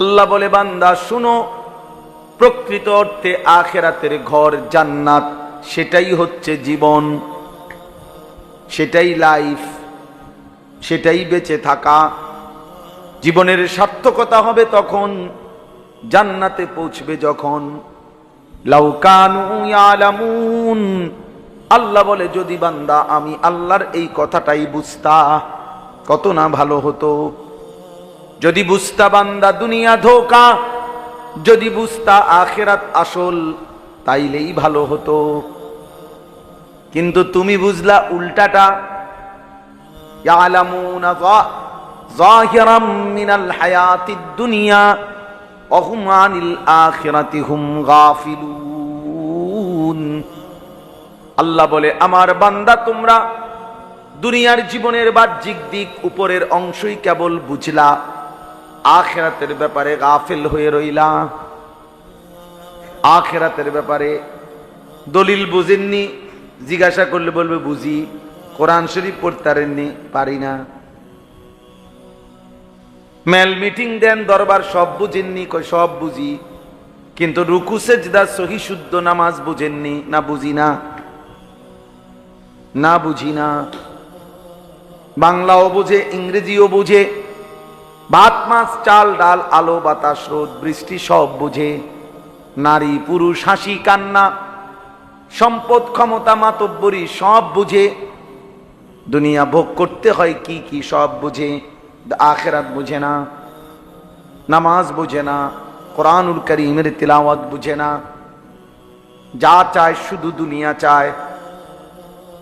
আল্লাহ বলে, বান্দা, শুনো, প্রকৃত অর্থে আখেরাতের ঘর জান্নাত, সেটাই হচ্ছে জীবন, সেটাই লাইফ, সেটাই বেঁচে থাকা। জীবনের সার্থকতা হবে তখন, জান্নাতে পৌঁছবে যখন। লাউকানু ইয়ালামুন, আল্লাহ বলে, যদি বান্দা, আমি আল্লাহর এই কথাটাই বুঝতা, কত না ভালো হতো। যদি বুঝতা বান্দা দুনিয়া ধোকা, যদি বুঝতা আখেরাত আসল, তাইলেই ভালো হতো। কিন্তু তুমি বুঝলা উল্টাটা মিনাল হায়াতিদ দুনিয়া অহুম আনিল আখিরাতি হুম গাফিলুন। আল্লাহ বলে, আমার বান্দা, তোমরা দুনিয়ার জীবনের বাহ্যিক দিক উপরের অংশই কেবল বুঝলা আখেরাতের ব্যাপারে গাফিল হয়ে রইলা। আখেরাতের ব্যাপারে দলিল বুঝেননি, জিজ্ঞাসা করলে বলবে, বুঝি, কোরআন শরীফ পড়তারেননি, পারি না। মেল মিটিং দেন, দরবার সব বুঝেননি কই সব বুঝি, কিন্তু রুকু, সেজদা, সহি, শুদ্ধ নামাজ বুঝেননি, না বুঝি না। না বুঝি না। বাংলাও বুঝে, ইংরেজিও বুঝে ভাত মাছ, চাল, ডাল, আলো, বাতাস, রোদ, বৃষ্টি সব বুঝে। নারী, পুরুষ, হাসি, কান্না, সম্পদ, ক্ষমতা, মাতব্বরি সব বুঝে। দুনিয়া ভোগ করতে হয় কি কি সব বুঝে। আখেরাত বুঝে না, নামাজ বুঝে না, কোরআনুল করিমের তিলাওয়াত বুঝে না। যা চায় শুধু দুনিয়া চায়।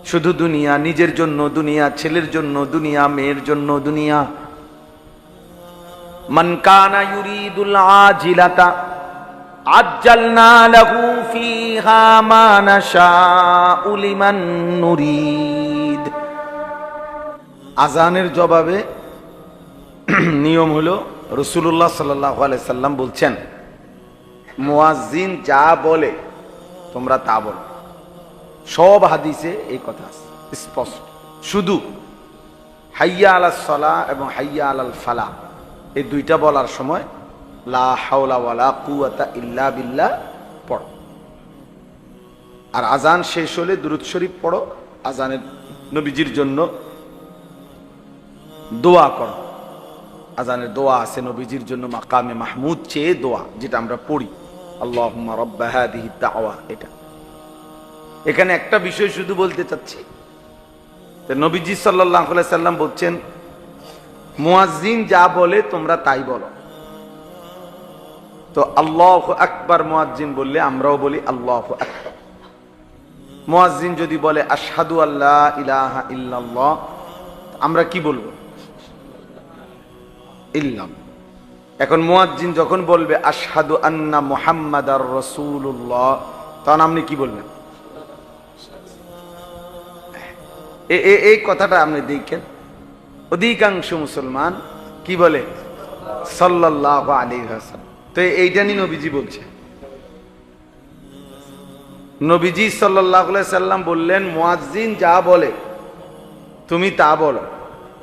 শুধু দুনিয়া নিজের জন্য, দুনিয়া ছেলের জন্য, দুনিয়া মেয়ের জন্য, দুনিয়া মান কানা ইউরিদুল আজিলাতা আজ্জালনা লাহু ফিহা মা নাশাউ লিমান নুরিদ। আজানের জবাবে নিয়ম হলো রসুল্লাহ সাল্লাহ সাল্লাম বলছেন মুয়াজ্জিন যা বলে তোমরা তা বলো। সব হাদিসে এই কথা আছে, স্পষ্ট। শুধু হাইয়া আলাল সলা এবং হাইয়া আলাল ফালা এই দুইটা বলার সময় লা হাওলা ওয়ালা কুয়াতা ইল্লা বিল্লাহ পড়ো। আর আজান শেষ হলে দুরুদ শরীফ পড়ো আজানের নবীজির জন্য দোয়া করো। আজানের দোয়া আছে নবীজির জন্য মাকামে মাহমুদ চেয়ে দোয়া, যেটা আমরা পড়ি। আল্লাহ রব্বা হাদিহি দাওয়া, এটা। এখানে একটা বিষয় শুধু বলতে চাচ্ছি। নবীজি সাল্লাহ সাল্লাম বলছেন মুয়াজ্জিন যা বলে তোমরা তাই বলো। তো আল্লাহ আকবার মুয়াজ্জিন বললে আমরাও বলি আল্লাহ আকবার। মুয়াজ্জিন যদি বলে আশহাদু আল্লাহ ইলাহা ইল্লাল্লাহ, আমরা কি বলব? ইল্লাম। এখন মুয়াজ্জিন যখন বলবে আশহাদু আন্না মুহাম্মাদার রাসূলুল্লাহ, তখন আপনি কি বলবেন? এই কথাটা আপনি দেখেন। অধিকাংশ মুসলমান কি বলে? সাল্লাহ আলী হাসান তো এইটা নিয়ে নবীজি বলছে। নবীজি সাল্লাহ সাল্লাম বললেন, মুয়াজ্জিন যা বলে, তুমি তা বলো।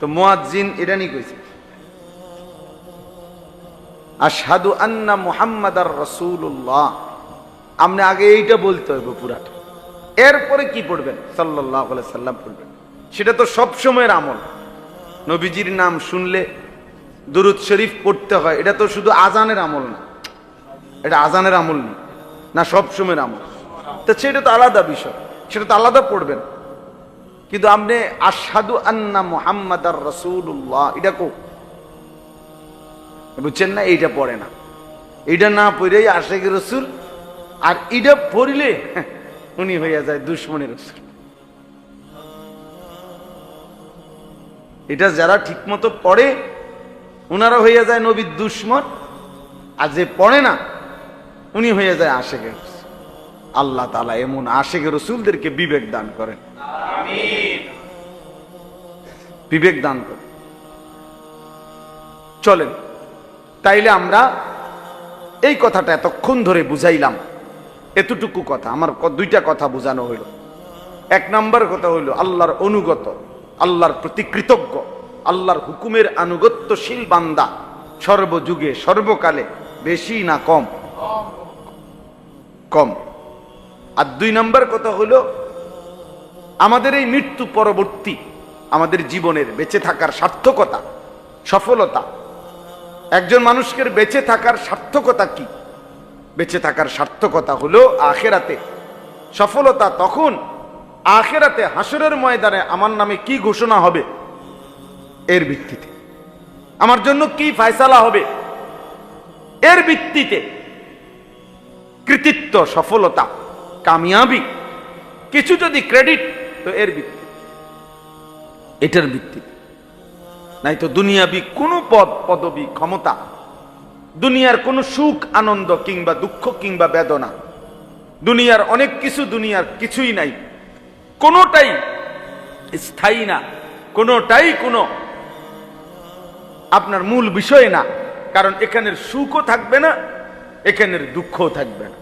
তো মুয়াজ্জিন এটা নিয়ে কইছে। আশহাদু আন্না মুহাম্মাদার রাসূলুল্লাহ। আপনি আগে এইটা বলতে হবে পুরাটা। এরপরে কি পড়বেন? সাল্লাহ সাল্লাম পড়বেন। সেটা তো সব সময়ের আমল। নবীজির নাম শুনলে দুরুদ শরীফ পড়তে হয়। এটা তো শুধু আজানের আমল না। এটা আজানের আমল না না সব সময়ের আমল। তো সেটা তো আলাদা বিষয়। সেটা তো আলাদা পড়বেন। কিন্তু আপনি আসাদু আন্না মুহাম্মাদ আর রসুল্লাহ এটা কো? বুঝছেন না? এইটা পড়ে না। এটা না পড়েই আশেখ রসুল, আর এটা পড়লে উনি হইয়া যায় দুশ্মনের রসুল। এটা যারা ঠিকমতো পড়ে ওনারা হইয়া যায় নবীর দুশ্মন আর যে পড়ে না উনি হয়ে যায় আশেখের আল্লাহ তালা এমন আশেখের রসুলদেরকে বিবেক দান করেন। বিবেক দান করেন। চলেন তাইলে আমরা এই কথাটা এতক্ষণ ধরে বুঝাইলাম। এতটুকু কথা আমার দুইটা কথা বোঝানো হইল। এক নম্বর কথা হইল আল্লাহর অনুগত। আল্লাহর প্রতি কৃতজ্ঞ আল্লাহর হুকুমের আনুগত্যশীল বান্দা, সর্বযুগে, সর্বকালে, বেশি না কম। কম। আর দুই নম্বর কথা হলো, আমাদের এই মৃত্যু পরবর্তী, আমাদের জীবনের বেঁচে থাকার সার্থকতা, সফলতা। একজন মানুষকে বেঁচে থাকার সার্থকতা কি? বেঁচে থাকার সার্থকতা হলো আখেরাতে সফলতা তখন আখেরাতে হাসরের ময়দানে আমার নামে কি ঘোষণা হবে? এর ভিত্তিতে। আমার জন্য কি ফায়সালা হবে? এর ভিত্তিতে। কৃতিত্ব, সফলতা, কামিয়াবি, কিছু যদি ক্রেডিট তো এর ভিত্তি এটার ভিত্তিতে। নাই তো দুনিয়াবি কোনো পদ, পদবি, ক্ষমতা, দুনিয়ার কোনো সুখ, আনন্দ কিংবা দুঃখ কিংবা বেদনা, দুনিয়ার অনেক কিছু দুনিয়ার কিছুই নাই। কোনোটাই স্থায়ী না, কোনোটাই কোনো আপনার মূল বিষয় না। কারণ এখানের সুখও থাকবে না, এখানের দুঃখও থাকবে না।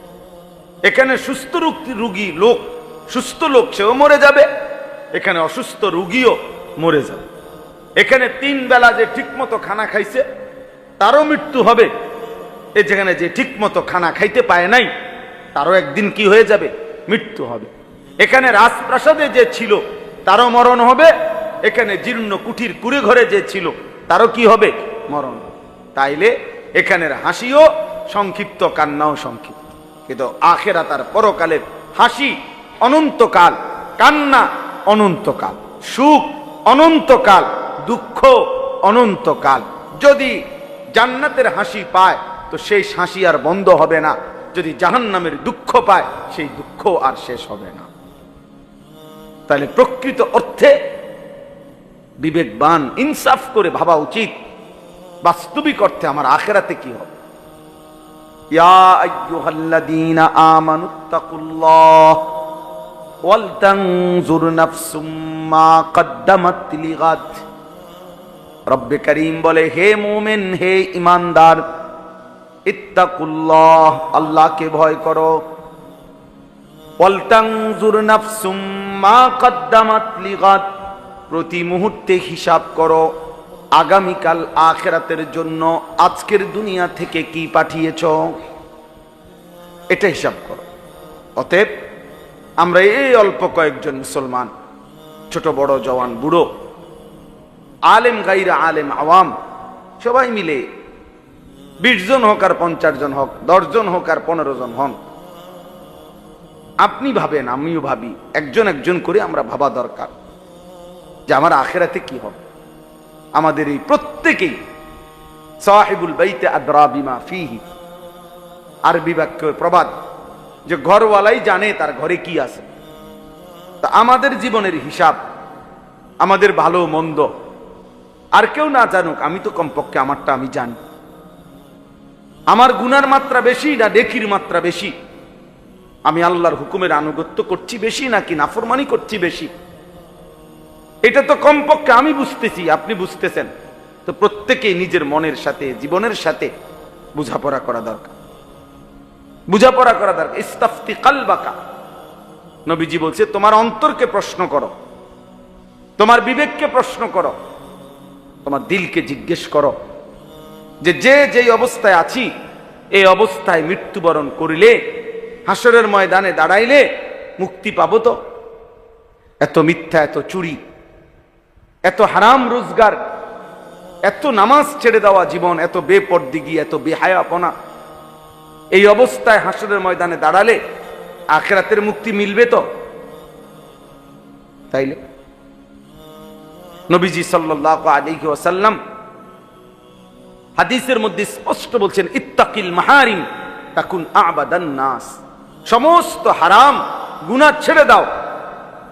এখানে সুস্থ রুগী- লোক, সুস্থ লোক সেও মরে যাবে, এখানে অসুস্থ রুগীও মরে যাবে। এখানে তিন বেলা যে ঠিকমতো খানা খাইছে, তারও মৃত্যু হবে। এ যেখানে যে ঠিকমতো খানা খাইতে পায় নাই, তারও একদিন কি হয়ে যাবে? মৃত্যু হবে। এখানে রাজপ্রাসাদে যে ছিল, তারও মরণ হবে। এখানে জীর্ণ কুঠির কুড়ে ঘরে যে ছিল, তারও কি হবে? মরণ। তাইলে এখানের হাসিও সংক্ষিপ্ত, কান্নাও সংক্ষিপ্ত। কিন্তু আখেরা তার পরকালের হাসি অনন্তকাল, কান্না অনন্তকাল, সুখ অনন্তকাল, দুঃখ অনন্তকাল। যদি জান্নাতের হাসি পায়, তো সেই হাসি আর বন্ধ হবে না। যদি জাহান্নামের দুঃখ পায়, সেই দুঃখ আর শেষ হবে না। তাহলে প্রকৃত অর্থে বিবেকবান, ইনসাফ করে ভাবা উচিত। বাস্তবিক অর্থে আমার আখেরাতে কি হবে? বলে, হে মুমিন, হে ইমানদার আল্লাহকে ভয় করো। ওয়ালতানজুর নাফসুম মা কদ্দামাত লিগাদ প্রতি মুহূর্তে হিসাব করো, আগামীকাল আখেরাতের জন্য আজকের দুনিয়া থেকে কি পাঠিয়েছ? এটা হিসাব করো। অতএব, আমরা এই অল্প কয়েকজন মুসলমান, ছোট বড় জওয়ান বুড়ো, আলেম গাইরা আলেম আওয়াম, সবাই মিলে বিশ জন হোক আর পঞ্চাশ জন হোক, দশ জন হোক আর পনেরো জন হন আপনি ভাবেন, আমিও ভাবি, একজন একজন করে আমরা ভাবা দরকার যে আমার আখেরাতে কি হবে। আমাদের এই প্রত্যেকেই সাহেবুল বাইতে আদরা বিমা ফিহি। আরবি বাক্য প্রবাদ, যে ঘরওয়ালাই জানে তার ঘরে কি আছে। তা আমাদের জীবনের হিসাব, আমাদের ভালো মন্দ, আর কেউ না জানুক, আমি তো কমপক্ষে আমারটা আমি জানি। আমার গুনার মাত্রা বেশি না ডেকির মাত্রা বেশি। আমি আল্লাহর হুকুমের আনুগত্য করছি বেশি নাকি নাফরমানি করছি বেশি? এটা তো কমপক্ষে আমি বুঝতেছি, আপনি বুঝতেছেন। তো প্রত্যেকেই নিজের মনের সাথে, জীবনের সাথে বোঝাপড়া করা দরকার। বুঝাপড়া করা দরকার। ইস্তাফতি কালবাকা। নবীজি বলছে, তোমার অন্তরকে প্রশ্ন করো। তোমার বিবেককে প্রশ্ন করো। তোমার দিলকে জিজ্ঞেস করো। যে যে যেই অবস্থায় আছি, এই অবস্থায় মৃত্যুবরণ করিলে হাসরের ময়দানে দাঁড়াইলে মুক্তি পাব তো? এত মিথ্যা, এত চুরি, এত হারাম রোজগার, এত নামাজ ছেড়ে দেওয়া জীবন, এত বেপরদিগি, এত বেহায়াপনা। এই অবস্থায় হাসরের ময়দানে দাঁড়ালে আখেরাতের মুক্তি মিলবে তো? তাইলে? নবীজি সাল্লাহ আলাইহি ওয়াসাল্লাম হাদিসের মধ্যে স্পষ্ট বলছেন, ইত্তাকিল মাহারিম, তাকুন আবাদান নাস। সমস্ত হারাম গুনাহ ছেড়ে দাও।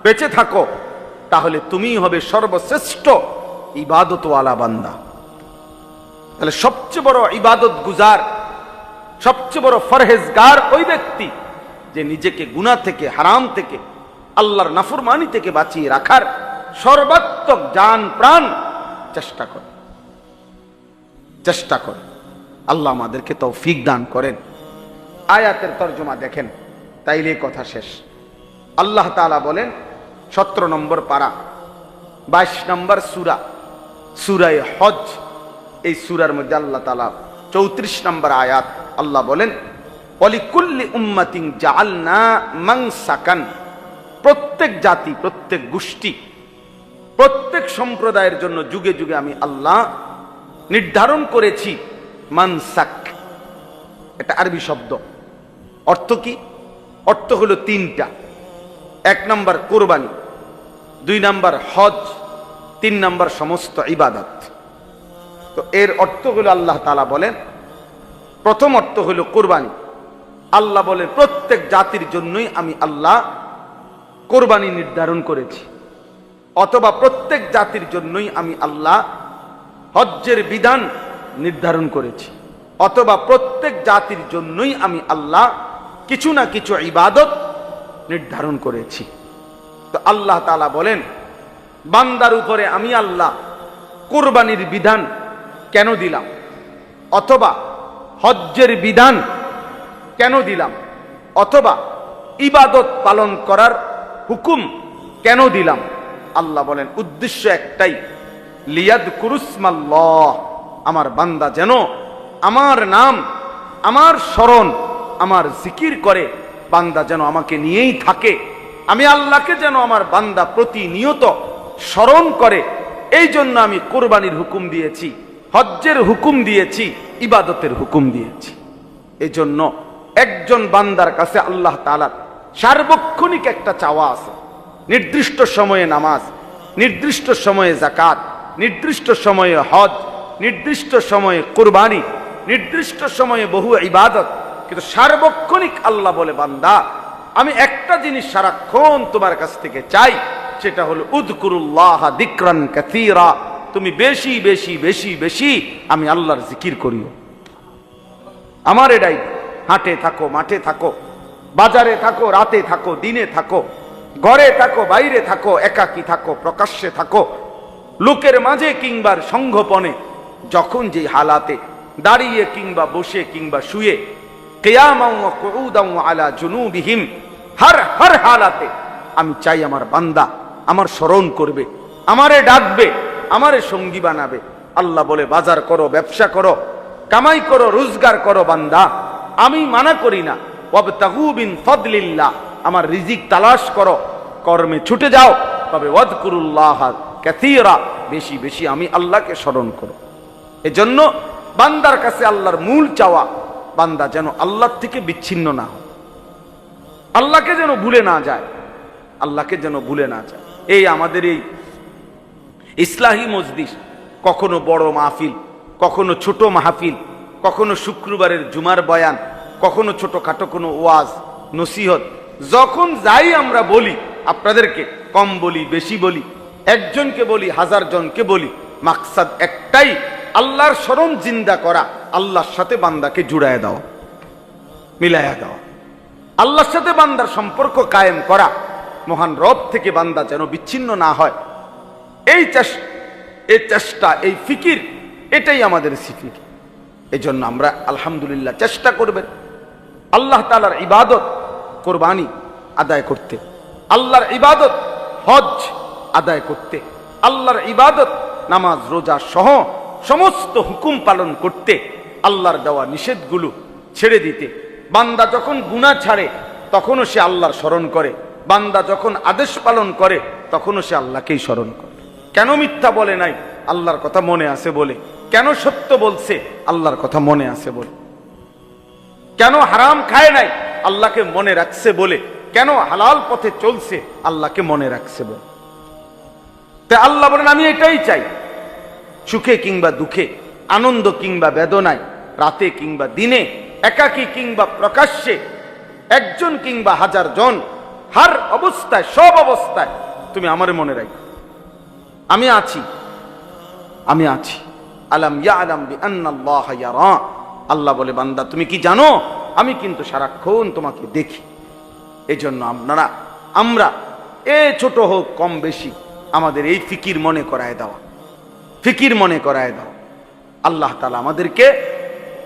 বেঁচে থাকো। তাহলে তুমি হবে সর্বশ্রেষ্ঠ ইবাদতওয়ালা বান্দা। তাহলে সবচেয়ে বড় ইবাদত গুজার সবচেয়ে বড় ফরহেজগার ওই ব্যক্তি যে নিজেকে গুনাহ থেকে, হারাম থেকে, আল্লাহর নাফরমানি থেকে বাঁচিয়ে রাখার সর্বাত্মক যান প্রাণ চেষ্টা করে। চেষ্টা করে। আল্লাহ আমাদেরকে তৌফিক দান করেন। আয়াতের তর্জমা দেখেন। তাইলে কথা শেষ। আল্লাহ তাআলা বলেন, সতেরো নম্বর পারা, বাইশ নম্বর সুরা, সুরায় হজ এই সুরার মধ্যে আল্লাহ তালা চৌত্রিশ নম্বর আয়াত আল্লাহ বলেন অলিকুল্লি উম্মাতিং জালনা মাংসাকান প্রত্যেক জাতি, প্রত্যেক গোষ্ঠী, প্রত্যেক সম্প্রদায়ের জন্য যুগে যুগে আমি আল্লাহ নির্ধারণ করেছি মানসাক। এটা আরবি শব্দ। অর্থ কি? অর্থ হলো তিনটা। এক নম্বর কোরবানি, দুই নম্বর হজ, তিন নম্বর সমস্ত ইবাদত। তো এর অর্থ হলো আল্লাহ তালা বলেন, প্রথম অর্থ হলো কোরবানি। আল্লাহ বলেন, প্রত্যেক জাতির জন্যই আমি আল্লাহ কোরবানি নির্ধারণ করেছি। অথবা প্রত্যেক জাতির জন্যই আমি আল্লাহ হজ্জের বিধান নির্ধারণ করেছি। অথবা প্রত্যেক জাতির জন্যই আমি আল্লাহ কিছু না কিছু ইবাদত নির্ধারণ করেছি। তো আল্লাহ তালা বলেন, বান্দার উপরে আমি আল্লাহ কোরবানির বিধান কেন দিলাম? অথবা হজ্জের বিধান কেন দিলাম? অথবা ইবাদত পালন করার হুকুম কেন দিলাম? আল্লাহ বলেন, উদ্দেশ্য একটাই, লিয়াদ কুরুসমাল্লাহ, আমার বান্দা যেন আমার নাম, আমার স্মরণ আমার জিকির করে, বান্দা যেন আমাকে নিয়েই থাকে। আমি আল্লাহকে যেন আমার বান্দা প্রতিনিয়ত স্মরণ করে এই জন্য আমি কোরবানির হুকুম দিয়েছি, হজ্জের হুকুম দিয়েছি, ইবাদতের হুকুম দিয়েছি। এই জন্য একজন বান্দার কাছে আল্লাহ তালার সার্বক্ষণিক একটা চাওয়া আছে। নির্দিষ্ট সময়ে নামাজ, নির্দিষ্ট সময়ে জাকাত নির্দিষ্ট সময়ে হজ, নির্দিষ্ট সময়ে কোরবানি, নির্দিষ্ট সময়ে বহু ইবাদত কিন্তু সার্বক্ষণিক আল্লাহ বলে, বান্দা, আমি একটা জিনিস সারাক্ষণ তোমার কাছ থেকে চাই, সেটা হলো উদকুরুল্লাহ দিক্রান কাথীরা তুমি বেশি বেশি বেশি বেশি আমি আল্লাহর জিকির করিও। আমার এটাই, হাটে থাকো, মাঠে থাকো, বাজারে থাকো, রাতে থাকো, দিনে থাকো, ঘরে থাকো, বাইরে থাকো, একাকি থাকো, প্রকাশ্যে থাকো, লোকের মাঝে কিংবা সংঘপনে, যখন যে হালাতে দাঁড়িয়ে কিংবা বসে কিংবা শুয়ে আলা হর হর হালাতে আমি চাই আমার বান্দা আমার স্মরণ করবে, আমারে ডাকবে, আমারে সঙ্গী বানাবে। আল্লাহ বলে, বাজার করো, ব্যবসা করো, কামাই করো, রোজগার করো বান্দা। আমি মানা করি না। বিন ফদলিল্লাহ, আমার রিজিক তালাশ করো, কর্মে ছুটে যাও। তবে কাসীরা, বেশি বেশি আমি আল্লাহকে স্মরণ করো। এজন্য বান্দার কাছে আল্লাহর মূল চাওয়া বান্দা যেন আল্লাহর থেকে বিচ্ছিন্ন না হয়। আল্লাহকে যেন ভুলে না যায়। আল্লাহকে যেন ভুলে না যায়। এই আমাদের এই ইসলাহী মজলিস, কখনো বড় মাহফিল, কখনো ছোট মাহফিল, কখনো শুক্রবারের জুমার বয়ান, কখনো ছোটখাটো কোনো ওয়াজ, নসিহত, যখন যাই আমরা বলি, আপনাদেরকে কম বলি, বেশি বলি, একজনকে বলি, হাজার জনকে বলি, মাকসাদ একটাই আল্লাহর স্মরণ জিন্দা করা, আল্লাহর সাথে বান্দাকে জুড়ায় দাও মিলাইয়া দেওয়া। আল্লাহর সাথে বান্দার সম্পর্ক কায়েম করা, মহান রব থেকে বান্দা যেন বিচ্ছিন্ন না হয়। এই চেষ্টা এই চেষ্টা, এই ফিকির, এটাই আমাদের সিফির এই জন্য আমরা আলহামদুলিল্লাহ চেষ্টা করবেন আল্লাহ তালার ইবাদত কোরবানি আদায় করতে। আল্লাহর ইবাদত হজ আদায় করতে। আল্লাহর ইবাদত, নামাজ, রোজা সহ সমস্ত হুকুম পালন করতে আল্লাহর দেওয়া নিষেধগুলো ছেড়ে দিতে। বান্দা যখন গুণা ছাড়ে, তখনও সে আল্লাহর স্মরণ করে। বান্দা যখন আদেশ পালন করে, তখনও সে আল্লাহকেই স্মরণ করে। কেন মিথ্যা বলে নাই? আল্লাহর কথা মনে আছে বলে। কেন সত্য বলছে? আল্লাহর কথা মনে আছে বলে। কেন হারাম খায় নাই? আল্লাহকে মনে রাখছে বলে। কেন হালাল পথে চলছে? আল্লাহকে মনে রাখছে বলে। তাই আল্লাহ বলেন, আমি এটাই চাই। সুখে কিংবা দুঃখে, আনন্দ কিংবা বেদনায়, রাতে কিংবা দিনে, একাকী কিংবা প্রকাশ্যে, একজন কিংবা হাজার জন, হার অবস্থায়, সব অবস্থায়, তুমি আমার মনে রাখো আমি আছি আমি আছি। আলাম ইয়া আলাম বি আন্নাল্লাহ আল্লাহ বলে, বান্দা, তুমি কি জানো? আমি কিন্তু সারাক্ষণ তোমাকে দেখি। এই জন্য আপনারা, আমরা, এ ছোট হোক, কম বেশি, আমাদের এই ফিকির মনে করায় দেওয়া। ফিকির মনে করায় দাও। আল্লাহ তালা আমাদেরকে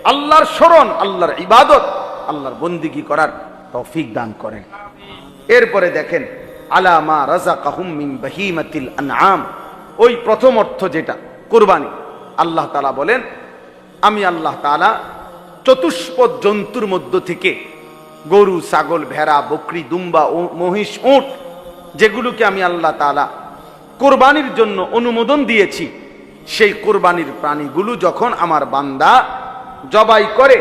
আল্লাহর স্মরণ, আল্লাহর ইবাদত, আল্লাহর বন্দিগি করার তৌফিক দান করেন। এরপরে দেখেন আলামা রাজা কাহুম মিন বাহিমাতিল আনআম। ওই প্রথম অর্থ যেটা, কোরবানি। আল্লাহ তালা বলেন, আমি আল্লাহ তালা চতুষ্পদ জন্তুর মধ্য থেকে গরু, ছাগল, ভেড়া, বকরি, দুম্বা, ও মহিষ, উট, যেগুলোকে আমি আল্লাহ তালা কোরবানির জন্য অনুমোদন দিয়েছি সেই কোরবানির প্রাণীগুলো যখন আমার বান্দা জবাই করে,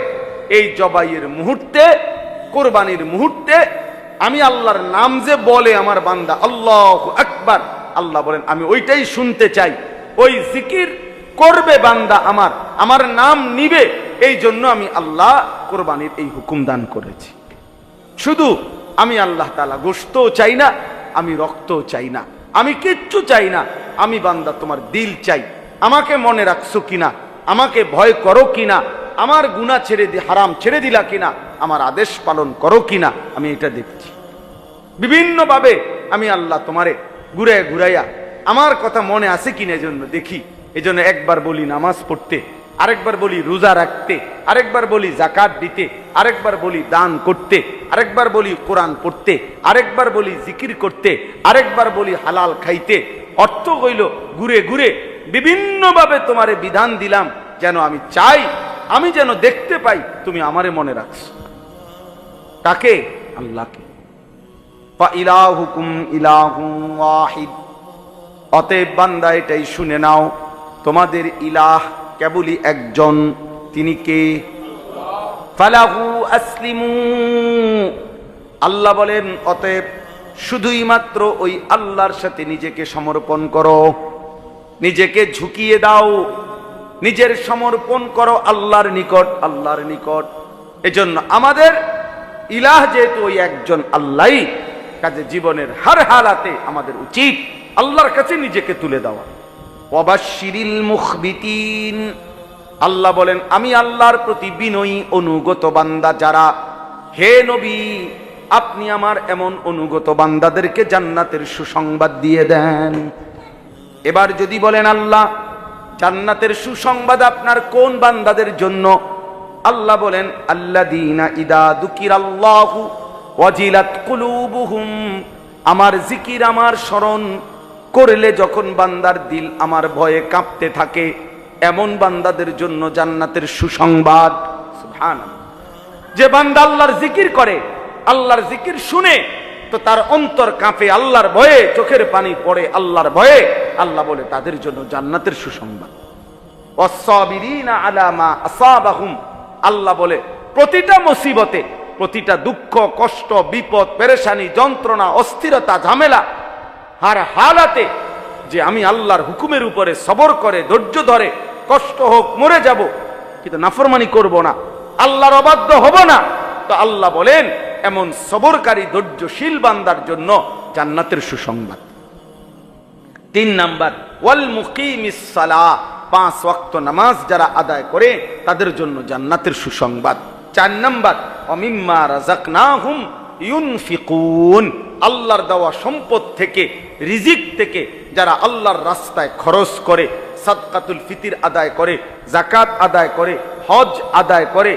এই জবাইয়ের মুহূর্তে, কোরবানির মুহূর্তে আমি আল্লাহর নাম যে বলে আমার বান্দা, আল্লাহ আকবার, আল্লাহ বলেন, আমি ওইটাই শুনতে চাই। ওই জিকির করবে বান্দা আমার আমার নাম নিবে। এই জন্য আমি আল্লাহ কোরবানির এই হুকুম দান করেছি। শুধু আমি আল্লাহ তালা গোস্তও চাই না, আমি রক্তও চাই না, আমি কিচ্ছু চাই না, আমি বান্দা তোমার দিল চাই। আমাকে মনে রাখছো কিনা? আমাকে ভয় করো কিনা? আমার গুণা ছেড়ে দি, হারাম ছেড়ে দিলা কিনা? আমার আদেশ পালন করো কিনা? আমি এটা দেখছি। বিভিন্নভাবে আমি আল্লাহ তোমারে ঘুরে ঘুরাইয়া আমার কথা মনে আছে কিনা এজন্য দেখি। এজন্য একবার বলি নামাজ পড়তে, আরেকবার বলি রোজা রাখতে, আরেকবার বলি জাকাত দিতে, আরেকবার বলি দান করতে, আরেকবার বলি কোরআন পড়তে, আরেকবার বলি জিকির করতে, আরেকবার বলি হালাল খাইতে। অর্থ হইল ঘুরে ঘুরে বিভিন্নভাবে তোমারে বিধান দিলাম, যেন আমি চাই, আমি যেন দেখতে পাই, তুমি আমারে মনে রাখছো। তাকে আল্লাহকে। ইলাহুকুম ইলাহুম ওয়াহিদ। অতএব বান্দা, এটাই শুনে নাও, তোমাদের ইলাহ কেবলই একজন, তিনি কে? ফালাহু আসলিমু। আল্লাহ বলেন, অতএব শুধুই মাত্র ওই আল্লাহর সাথে নিজেকে সমর্পণ করো। নিজেকে ঝুঁকিয়ে দাও। নিজের সমর্পণ করো আল্লাহর নিকট আল্লাহর নিকট। এজন্য আমাদের ইলাহ যেহেতু ওই একজন আল্লাহই কাজে জীবনের হার হালাতে আমাদের উচিত আল্লাহর কাছে নিজেকে তুলে দেওয়া। অবাশিরিল মুখবিতিন। আল্লাহ বলেন, আমি আল্লাহর প্রতি বিনয়ী, অনুগত বান্দা যারা, হে নবী, আপনি আমার এমন অনুগত বান্দাদেরকে জান্নাতের সুসংবাদ দিয়ে দেন। এবার যদি বলেন আল্লাহ, জান্নাতের সুসংবাদ আপনার কোন বান্দাদের জন্য? আল্লাহ বলেন আল্লাদিনা ইদা দুকির আল্লাহু কুলুবুহুম। আমার জিকির, আমার স্মরণ করলে যখন বান্দার দিল আমার ভয়ে কাঁপতে থাকে, এমন বান্দাদের জন্য জান্নাতের সুসংবাদ। যে বান্দা আল্লাহর জিকির করে, আল্লাহর জিকির শুনে তো তার অন্তর কাঁপে, আল্লাহর ভয়ে চোখের পানি পড়ে, আল্লাহর ভয়ে। আল্লাহ বলে, তাদের জন্য জান্নাতের সুসংবাদ। আল্লাহ বলে, প্রতিটা মুসিবতে, প্রতিটা দুঃখ, কষ্ট, বিপদ, পেরেশানি, যন্ত্রণা, অস্থিরতা, ঝামেলা, হার হালাতে যে আমি আল্লাহর হুকুমের উপরে সবর করে, ধৈর্য ধরে, কষ্ট হোক, মরে যাব, কিন্তু নাফরমানি করব না, আল্লাহর অবাধ্য হব না। তো আল্লাহ বলেন এমন সবরকারী ধৈর্যশীল বান্দার জন্য জান্নাতের সুসংবাদ। তিন নাম্বার, ওয়াল মুকিমিস সালাহ, পাঁচ ওয়াক্ত নামাজ যারা আদায় করে, তাদের জন্য জান্নাতের সুসংবাদ। চার নাম্বার, অমিম্মা রাজাকনাহুম ইউনফিকুন, আল্লাহর দেওয়া সম্পদ থেকে, রিজিক থেকে যারা আল্লাহর রাস্তায় খরচ করে, সাদকাতুল ফিতির আদায় করে জাকাত আদায় করে, হজ আদায় করে,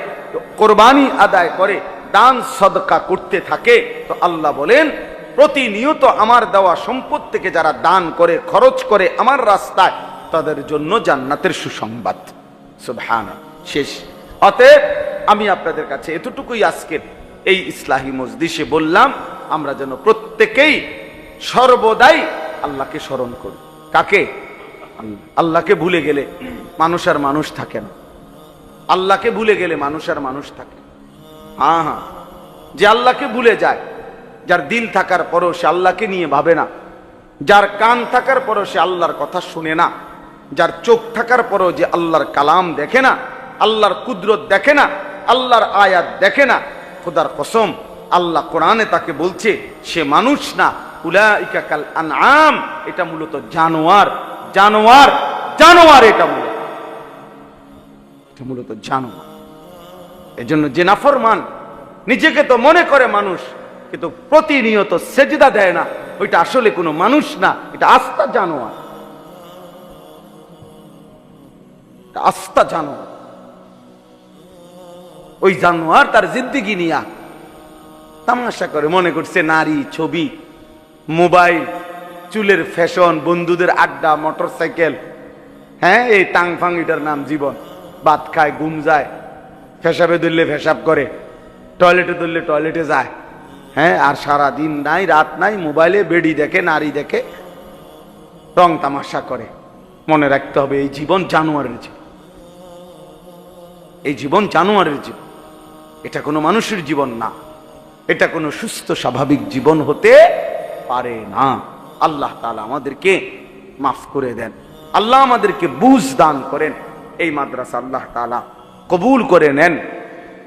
কোরবানি আদায় করে দান সদকা করতে থাকে, তো আল্লাহ বলেন, প্রতিনিয়ত আমার দেওয়া সম্পদ থেকে যারা দান করে, খরচ করে আমার রাস্তায়, তাদের জন্য জান্নাতের সুসংবাদ। শেষ। অতএব, আমি আপনাদের কাছে এতটুকুই আজকের এই ইসলাহী মজদিসে বললাম, আমরা যেন প্রত্যেকেই সর্বদাই আল্লাহকে স্মরণ করি। কাকে? আল্লাহকে ভুলে গেলে মানুষ আর মানুষ থাকে না। আল্লাহকে ভুলে গেলে মানুষ আর মানুষ থাকে। হ্যাঁ হ্যাঁ। যে আল্লাহকে ভুলে যায়, যার দিল থাকার পরও সে আল্লাহকে নিয়ে ভাবে না, যার কান থাকার পরও সে আল্লাহর কথা শুনে না, যার চোখ থাকার পরও যে আল্লাহর কালাম দেখে না, আল্লাহর কুদরত দেখে না, আল্লাহর আয়াত দেখে না, খোদার কসম, আল্লাহ কোরআনে তাকে বলছে, সে মানুষ না, উলাইকা কাল এটা মূলত জানোয়ার জানোয়ার জানোয়ার এটা মূলত। এটা মূলত জানোয়ার। এজন্য যে নাফরমান নিজেকে তো মনে করে মানুষ, কিন্তু প্রতিনিয়ত সেজদা দেয় না। ওইটা আসলে কোনো মানুষ না, এটা আস্থা জানোয়ার। আস্থা জানোয়ার। ওই জানোয়ার তার জিদ্দিগি নিয়া তামাশা করে, মনে করছে নারী, ছবি, মোবাইল, চুলের ফ্যাশন, বন্ধুদের আড্ডা মোটর সাইকেল হ্যাঁ এই টাং ফাং এটার নাম জীবন। ভাত খায়, ঘুম যায়। ফেসাবে ধরলে ফেসাব করে। টয়লেটে ধরলে টয়লেটে যায়। হ্যাঁ আর সারা দিন নাই, রাত নাই, মোবাইলে বেডি দেখে, নারী দেখে, রং তামাশা করে। মনে রাখতে হবে, এই জীবন জানোয়ারের জীবন। এই জীবন জানোয়ারের জীবন। এটা কোনো মানুষের জীবন না। এটা কোনো সুস্থ, স্বাভাবিক জীবন হতে পারে না। আল্লাহ তাআলা আমাদেরকে মাফ করে দেন। আল্লাহ আমাদেরকে বুঝ দান করেন। এই মাদ্রাসা আল্লাহ তাআলা কবুল করে নেন।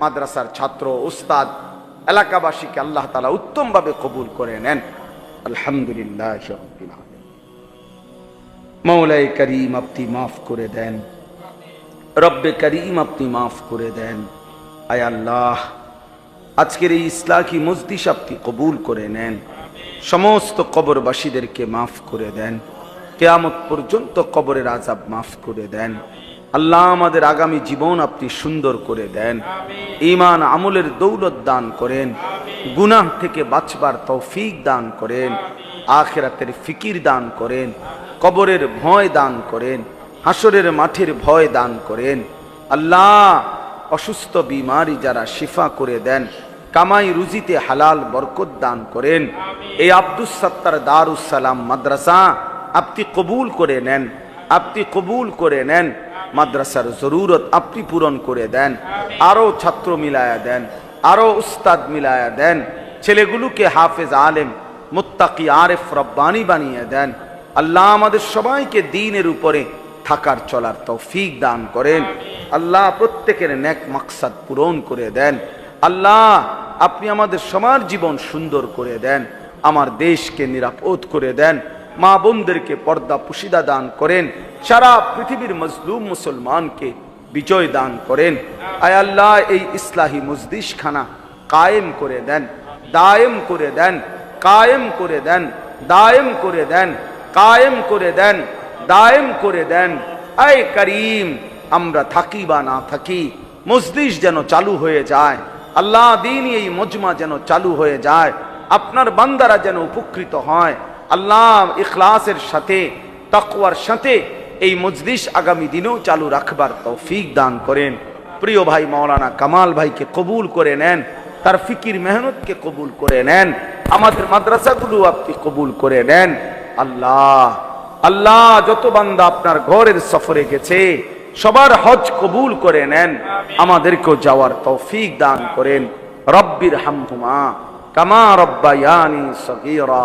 মাদ্রাসার ছাত্র, উস্তাদ, এলাকাবাসীকে আল্লাহ তাআলা উত্তমভাবে কবুল করে নেন। আলহামদুলিল্লাহ মৌলাই করিম আপনি মাফ করে দেন। রব্বে করিম আপনি মাফ করে দেন। আয় আল্লাহ, আজকের এই ইসলাকি মজদিস আপনি কবুল করে নেন। সমস্ত কবরবাসীদেরকে মাফ করে দেন। কেয়ামত পর্যন্ত কবরের আজাব মাফ করে দেন। আল্লাহ আমাদের আগামী জীবন আপনি সুন্দর করে দেন। ইমান আমলের দৌলত দান করেন। গুনাহ থেকে বাঁচবার তৌফিক দান করেন। আখেরাতের ফিকির দান করেন। কবরের ভয় দান করেন। হাসরের মাঠের ভয় দান করেন। আল্লাহ অসুস্থ বিমারি যারা শিফা করে দেন, কামাই রুজিতে হালাল বরকত দান করেন। এই আব্দুস সত্তার দারুসালাম মাদ্রাসা আপনি কবুল করে নেন। আপনি কবুল করে নেন। মাদ্রাসার জরুরত আপনি পূরণ করে দেন আরও ছাত্র মিলায়া দেন, আরও উস্তাদ মিলায়া দেন, ছেলেগুলোকে হাফেজ আলেম, মুত্তাকি আরেফ রব্বানি বানিয়ে দেন। আল্লাহ আমাদের সবাইকে দিনের উপরে থাকার চলার তৌফিক দান করেন। আল্লাহ প্রত্যেকের নেক মাকসাদ পূরণ করে দেন। আল্লাহ আপনি আমাদের সবার জীবন সুন্দর করে দেন। আমার দেশকে নিরাপদ করে দেন। মা বোনদেরকে পর্দা পুশিদা দান করেন। সারা পৃথিবীর মজলুম মুসলমানকে বিজয় দান করেন। আয় আল্লাহ, এই ইসলাহী মজদিস খানা কায়েম করে দেন, দায়েম করে দেন, কায়েম করে দেন, দায়েম করে দেন, কায়েম করে দেন, দায়েম করে দেন। আয় করিম, আমরা থাকি বা না থাকি মসজিদ যেন চালু হয়ে যায়, আল্লাহ দিন এই মজমা যেন চালু হয়ে যায়, আপনার বান্দারা যেন উপকৃত হয়। আল্লাহ ইখলাসের সাথে, তাকওয়ার সাথে এই মজলিস আগামী দিনেও চালু রাখবার তৌফিক দান করেন। প্রিয় ভাই মাওলানা কামাল ভাইকে কবুল করে নেন, তার ফিকির মেহনতকে কবুল করে নেন, আমাদের মাদ্রাসাগুলো আপনি কবুল করে নেন। আল্লাহ আল্লাহ যত বান্দা আপনার ঘরের সফরে গেছে, সবার হজ কবুল করে নেন, আমাদেরকেও যাওয়ার তৌফিক দান করেন। রব্বির হামহুমা কামা রব্বায়ানি সগীরা।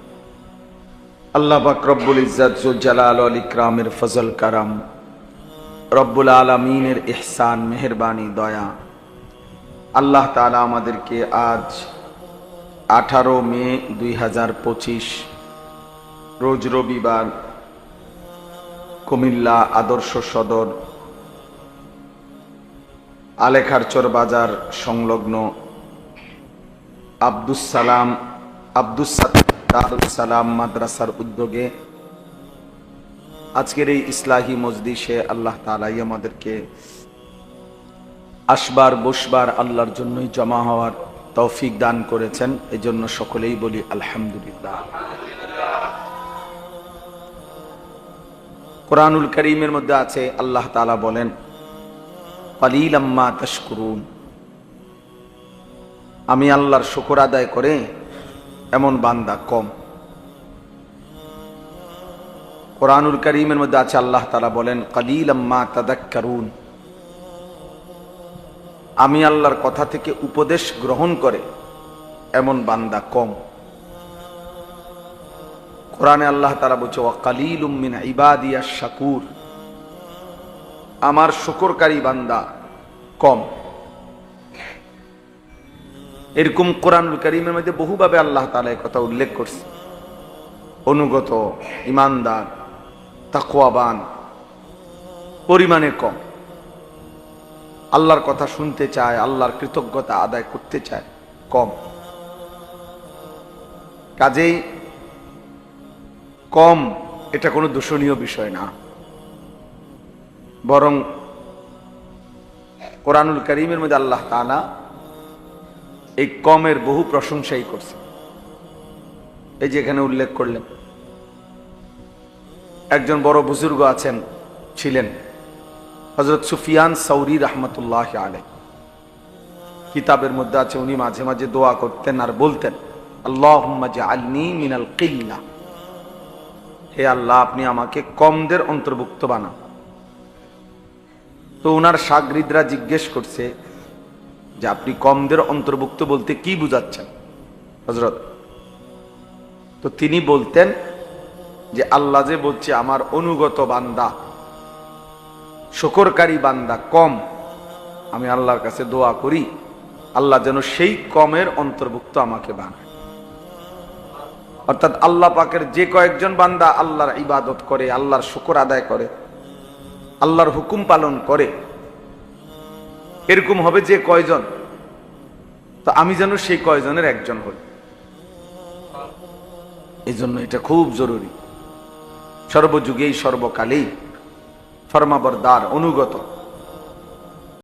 আল্লাহ পাক রব্বুল জালাল ওয়াল ইকরামের ফজল কারাম, রব্বুল আলামিনের ইহসান, মেহেরবানি, দয়া। আল্লাহ তাআলা আমাদেরকে আজ আঠারো মে দুই হাজার পঁচিশ, রোজ রবিবার কুমিল্লা আদর্শ সদর, আলেখারচর বাজার সংলগ্ন আব্দুস সালাম, আব্দুস সালাম মাদ্রাসার উদ্যোগে আজকের এই ইসলাহী মজদিসে আল্লাহ তালাই আমাদেরকে আসবার, বসবার আল্লাহর জন্যই জমা হওয়ার তৌফিক দান করেছেন। এজন্য সকলেই বলি আলহামদুলিল্লাহ। কোরআনুল করিমের মধ্যে আছে, আল্লাহ তালা বলেন পালিলাম্মা তস্করুন আমি আল্লাহর শুকর আদায় করে এমন বান্দা কম। কোরআনুল করিমের মধ্যে আছে, আল্লাহ তালা বলেন কালিলাম্মা তাদাক্কারুন। আমি আল্লাহর কথা থেকে উপদেশ গ্রহণ করে এমন বান্দা কম। কোরআনে আল্লাহ তারা বলছে ওয়াকালিল উম্মিন ইবাদিয়া শাকুর। আমার শুকরকারী বান্দা কম। এরকম কোরআনুল করিমের মধ্যে বহুভাবে আল্লাহ তালা কথা উল্লেখ করছে। অনুগত ইমানদার তাকওয়াবান, পরিমাণে কম। আল্লাহর কথা শুনতে চায়, আল্লাহর কৃতজ্ঞতা আদায় করতে চায়, কম। কাজেই কম এটা কোনো দূষণীয় বিষয় না। বরং কোরআনুল করিমের মধ্যে আল্লাহ তাআলা এই কমের বহু প্রশংসাই করছে। এই যে এখানে উল্লেখ করলেন। একজন বড় বুজুর্গ আছেন, ছিলেন হজরত সুফিয়ান সৌরি রহমতুল্লাহ আলাই কিতাবের মধ্যে আছে, উনি মাঝে মাঝে দোয়া করতেন আর বলতেন আল্লাহ আলনি মিনাল কিল্লা। হে আল্লাহ, আপনি আমাকে কমদের অন্তর্ভুক্ত বানান। তো ওনার সাগরিদরা জিজ্ঞেস করছে যে আপনি কমদের অন্তর্ভুক্ত বলতে কি বুঝাচ্ছেন? হজরত তো তিনি বলতেন যে আল্লাহ যে বলছে, আমার অনুগত বান্দা, শকরকারী বান্দা কম। আমি আল্লাহর কাছে দোয়া করি, আল্লাহ যেন সেই কমের অন্তর্ভুক্ত আমাকে বানায়। অর্থাৎ আল্লাহ পাকের যে কয়েকজন বান্দা আল্লাহর ইবাদত করে, আল্লাহর শুকর আদায় করে, আল্লাহর হুকুম পালন করে এরকম হবে যে কয়জন? তো আমি যেন সেই কয়জনের একজন হই। এই জন্য এটা খুব জরুরি। সর্বযুগেই সর্বকালেই ফর্মাবরদার, অনুগত।